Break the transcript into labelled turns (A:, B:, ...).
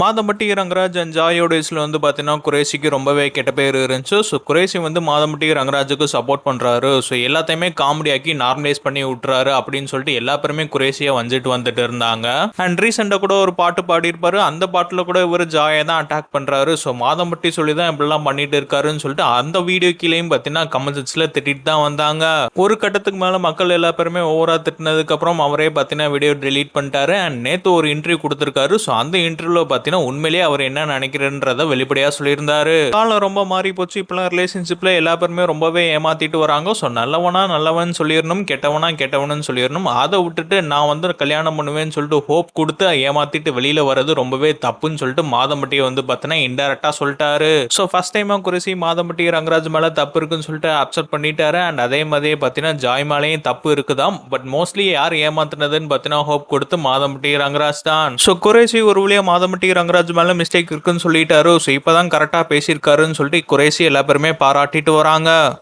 A: Madhampatti Rangaraj and ஜாயோட வந்து பார்த்தீங்கன்னா குரேசிக்கு ரொம்பவே கெட்ட பேர் இருந்துச்சு. ஸோ குரேசி வந்து மாதம்பட்டி ரங்கராஜுக்கு சப்போர்ட் பண்ணுறாரு ஸோ எல்லாத்தையுமே காமெடியாக்கி நார்மலைஸ் பண்ணி விட்டுறாரு அப்படின்னு சொல்லிட்டு எல்லா பேருமே குரேசியை வந்துட்டு வந்துட்டு இருந்தாங்க. அண்ட் ரீசெண்டாக கூட ஒரு பாட்டு பாடியிருப்பாரு. அந்த பாட்டில் கூட இவர் ஜாயை தான் அட்டாக் பண்ணுறாரு ஸோ மாதம்பட்டி சொல்லி தான் இப்படிலாம் பண்ணிட்டு இருக்காருன்னு சொல்லிட்டு அந்த வீடியோ கீழேயும் பார்த்தீங்கன்னா கமெண்ட்ஸில் திட்டிட்டு தான் வந்தாங்க. ஒரு கட்டத்துக்கு மேலே மக்கள் எல்லா பேருமே ஓவராக திட்டினதுக்கப்புறம் அவரே பார்த்தீங்கன்னா வீடியோ டெலீட் பண்ணிட்டாரு. அண்ட் நேற்று ஒரு இன்டர்வியூ கொடுத்துருக்காரு. ஸோ அந்த இன்டர்வியூவில் பார்த்தீங்கன்னா உண்மையிலேயே அவர் என்ன நினைக்கிறன்றத வெளிப்படையாக சொல்லியிருந்தாரு. காலம் ரொம்ப மாறி போச்சு. இப்பெல்லாம் ரிலேஷன்ஷிப்பில் எல்லா பேருமே ரொம்பவே ஏமாத்திட்டு வராங்க. ஸோ நல்லவனா நல்லவன் சொல்லிடணும் கெட்டவனா கெட்டவனு சொல்லிடணும் அதை விட்டுட்டு நான் வந்து கல்யாணம் பண்ணுவேன்னு சொல்லிட்டு ஹோப் கொடுத்து ஏமாத்திட்டு வெளியில வர்றது ரொம்பவே தப்புன்னு சொல்லிட்டு மாதம்பட்டியை வந்து பார்த்தீங்கன்னா இன்டெரக்டாக சொல்லிட்டாரு. ஸோ ஃபர்ஸ்ட் டைமாக குறைசி மாதம்பட்டி ரங்கராஜ் மேலே தப்பு இருக்குன்னு சொல்லிட்டு அப்செட் பண்ணிட்டாரு. அண்ட் அதே மாதிரியே பார்த்தீங்கன்னா ஜாய் மேலேயும் தப்பு இருக்குதான் பட் மோஸ்ட்லி யார் ஏமாத்தினதுன்னு பார்த்தீங்கன்னா ஹோப் கொடுத்து மாதம்பட்டி ரங்கராஜ் தான். ஸோ குறைசி ஒரு வழியாக மாதம்பட்டி ரங்கராஜ் மேலே மிஸ்டேக் இருக்குன்னு சொல்லிட்டாரு. ஸோ இப்போதான் கரெக்டாக பேசியிருக்காருன்னு சொல்லிட்டு குறைசி எல்லா பேருமே பாராட்டிட்டு வராங்க.